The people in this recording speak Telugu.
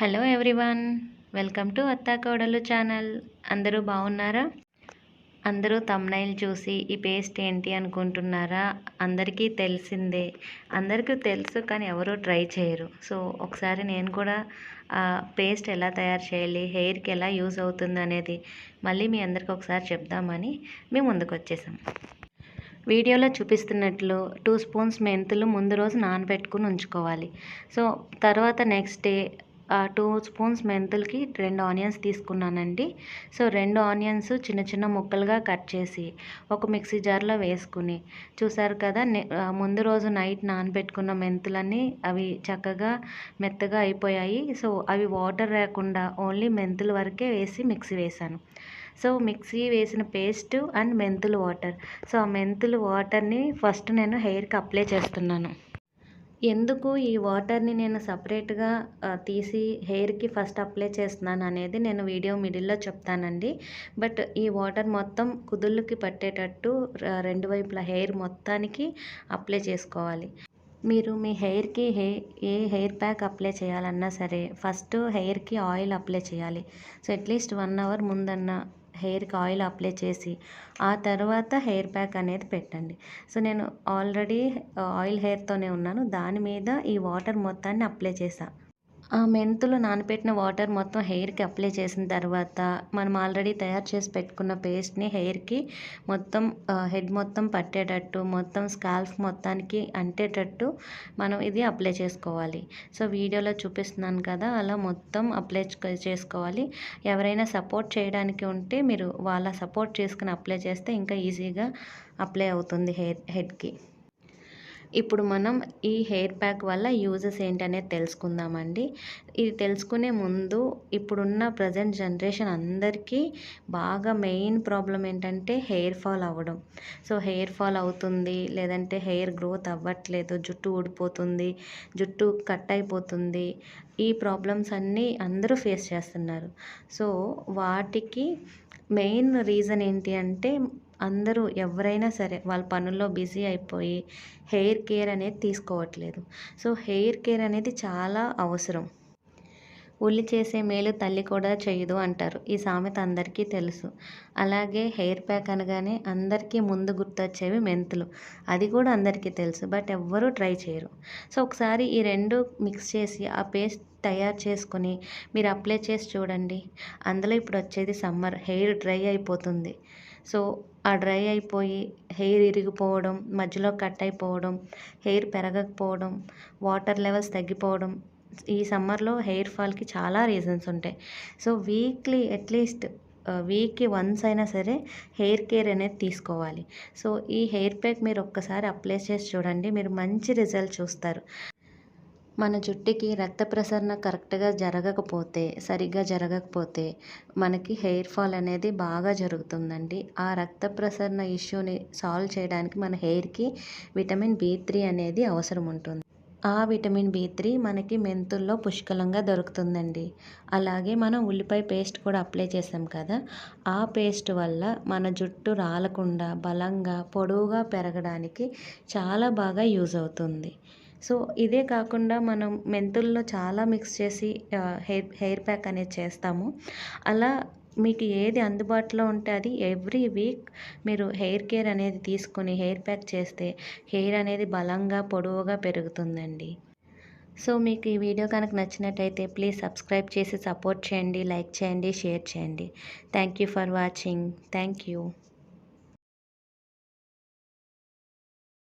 హలో ఎవ్రీవన్ వెల్కమ్ టు అత్తా కోడలు ఛానల్. అందరూ బాగున్నారా? అందరూ తమ్నైల్ చూసి ఈ పేస్ట్ ఏంటి అనుకుంటున్నారా? అందరికీ తెలిసిందే. అందరికీ తెలుసు కానీ ఎవరూ ట్రై చేయరు. సో ఒకసారి నేను కూడా ఆ పేస్ట్ ఎలా తయారు చేయాలి హెయిర్కి ఎలా యూజ్ అవుతుంది అనేది మళ్ళీ మీ అందరికి ఒకసారి చెప్దామని మేము ముందుకు వచ్చేసాం. వీడియోలో చూపిస్తున్నట్లు టూ స్పూన్స్ మెంతులు ముందు రోజు నానబెట్టుకుని ఉంచుకోవాలి. సో తర్వాత నెక్స్ట్ డే టూ స్పూన్స్ మెంతులకి రెండు ఆనియన్స్ తీసుకున్నానండి. సో రెండు ఆనియన్స్ చిన్న చిన్న ముక్కలుగా కట్ చేసి ఒక మిక్సీ జార్లో వేసుకుని చూసారు కదా ముందు రోజు నైట్ నానబెట్టుకున్న మెంతులన్నీ అవి చక్కగా మెత్తగా అయిపోయాయి. సో అవి వాటర్ లేకుండా ఓన్లీ మెంతుల వరకే వేసి మిక్సీ వేసాను సో మిక్సీ వేసిన పేస్ట్ అండ్ మెంతులు వాటర్. సో ఆ మెంతులు వాటర్ని ఫస్ట్ నేను హెయిర్కి అప్లై చేస్తున్నాను. ఎందుకు ఈ వాటర్ని నేను సపరేట్గా తీసి హెయిర్కి ఫస్ట్ అప్లై చేస్తున్నాను అనేది నేను వీడియో మిడిల్లో చెప్తానండి. బట్ ఈ వాటర్ మొత్తం కుదుళ్ళకి పట్టేటట్టు రెండు వైపుల హెయిర్ మొత్తానికి అప్లై చేసుకోవాలి. మీరు మీ హెయిర్కి హే ఏ హెయిర్ ప్యాక్ అప్లై చేయాలన్నా సరే ఫస్ట్ హెయిర్కి ఆయిల్ అప్లై చేయాలి. So at least one hour ముందన్న హెయిర్కి ఆయిల్ అప్లై చేసి ఆ తర్వాత హెయిర్ ప్యాక్ అనేది పెట్టండి. సో నేను ఆల్రెడీ ఆయిల్ హెయిర్తోనే ఉన్నాను. దాని మీద ఈ వాటర్ మొత్తాన్ని అప్లై చేశాను ఆ మెంతులు నానబెట్టిన వాటర్ మొత్తం హెయిర్కి అప్లై చేసిన తర్వాత మనం ఆల్రెడీ తయారు చేసి పెట్టుకున్న పేస్ట్ని హెయిర్కి మొత్తం హెడ్ మొత్తం పట్టేటట్టు మొత్తం స్కాల్ఫ్ మొత్తానికి అంటేటట్టు మనం ఇది అప్లై చేసుకోవాలి. సో వీడియోలో చూపిస్తున్నాను కదా అలా మొత్తం అప్లై చేసుకోవాలి. ఎవరైనా సపోర్ట్ చేయడానికి ఉంటే మీరు వాళ్ళ సపోర్ట్ చేసుకుని అప్లై చేస్తే ఇంకా ఈజీగా అప్లై అవుతుంది హెయిర్ హెడ్కి. ఇప్పుడు మనం ఈ హెయిర్ ప్యాక్ వల్ల యూజెస్ ఏంటనేది తెలుసుకుందామండి. ఇది తెలుసుకునే ముందు ఇప్పుడున్న ప్రజెంట్ జనరేషన్ అందరికీ బాగా మెయిన్ ప్రాబ్లం ఏంటంటే హెయిర్ ఫాల్ అవ్వడం. సో హెయిర్ ఫాల్ అవుతుంది లేదంటే హెయిర్ గ్రోత్ అవ్వట్లేదు జుట్టు ఊడిపోతుంది జుట్టు కట్ అయిపోతుంది. ఈ ప్రాబ్లమ్స్ అన్నీ అందరూ ఫేస్ చేస్తున్నారు. సో వాటికి మెయిన్ రీజన్ ఏంటి అంటే అందరూ ఎవరైనా సరే వాళ్ళ పనుల్లో బిజీ అయిపోయి హెయిర్ కేర్ అనేది తీసుకోవట్లేదు. సో హెయిర్ కేర్ అనేది చాలా అవసరం. ఉల్లి చేసే మేలు తల్లి కూడా చేయదు అంటారు. ఈ సామెత అందరికీ తెలుసు. అలాగే హెయిర్ ప్యాక్ అనగానే అందరికీ ముందు గుర్తొచ్చేవి మెంతులు. అది కూడా అందరికీ తెలుసు బట్ ఎవ్వరూ ట్రై చేయరు. సో ఒకసారి ఈ రెండు మిక్స్ చేసి ఆ పేస్ట్ తయారు చేసుకొని మీరు అప్లై చేసి చూడండి. అందులో ఇప్పుడు వచ్చేది సమ్మర్ హెయిర్ డ్రై అయిపోతుంది. సో ఆ డ్రై అయిపోయి హెయిర్ ఇరిగిపోవడం మధ్యలో కట్ అయిపోవడం హెయిర్ పెరగకపోవడం వాటర్ లెవెల్స్ తగ్గిపోవడం ఈ సమ్మర్లో హెయిర్ ఫాల్కి చాలా రీజన్స్ ఉంటాయి. సో వీక్లీ అట్లీస్ట్ వీక్కి వన్స్ అయినా సరే హెయిర్ కేర్ అనేది తీసుకోవాలి. సో ఈ హెయిర్ ప్యాక్ మీరు ఒక్కసారి అప్లై చేసి చూడండి మీరు మంచి రిజల్ట్ చూస్తారు. మన జుట్టుకి రక్త ప్రసరణ కరెక్ట్గా జరగకపోతే సరిగ్గా జరగకపోతే మనకి హెయిర్ ఫాల్ అనేది బాగా జరుగుతుందండి. ఆ రక్త ప్రసరణ ఇష్యూని సాల్వ్ చేయడానికి మన హెయిర్కి విటమిన్ బి త్రీ అనేది అవసరం ఉంటుంది. ఆ విటమిన్ బి త్రీ మనకి మెంతుల్లో పుష్కలంగా దొరుకుతుందండి. అలాగే మనం ఉల్లిపాయ పేస్ట్ కూడా అప్లై చేసాం కదా ఆ పేస్ట్ వల్ల మన జుట్టు రాలకుండా బలంగా పొడవుగా పెరగడానికి చాలా బాగా యూజ్ అవుతుంది. సో ఇదే కాకుండా మనం మెంతుల్లో చాలా మిక్స్ చేసి హెయిర్ హెయిర్ ప్యాక్ అనేది చేస్తాము. అలా మీకు ఏది అందుబాటులో ఉంటే అది ఎవ్రీ వీక్ మీరు హెయిర్ కేర్ అనేది తీసుకొని హెయిర్ ప్యాక్ చేస్తే హెయిర్ అనేది బలంగా పొడవుగా పెరుగుతుందండి. సో మీకు ఈ వీడియో కనుక నచ్చినట్టయితే ప్లీజ్ సబ్స్క్రైబ్ చేసి సపోర్ట్ చేయండి లైక్ చేయండి షేర్ చేయండి. Thank you for watching. Thank you.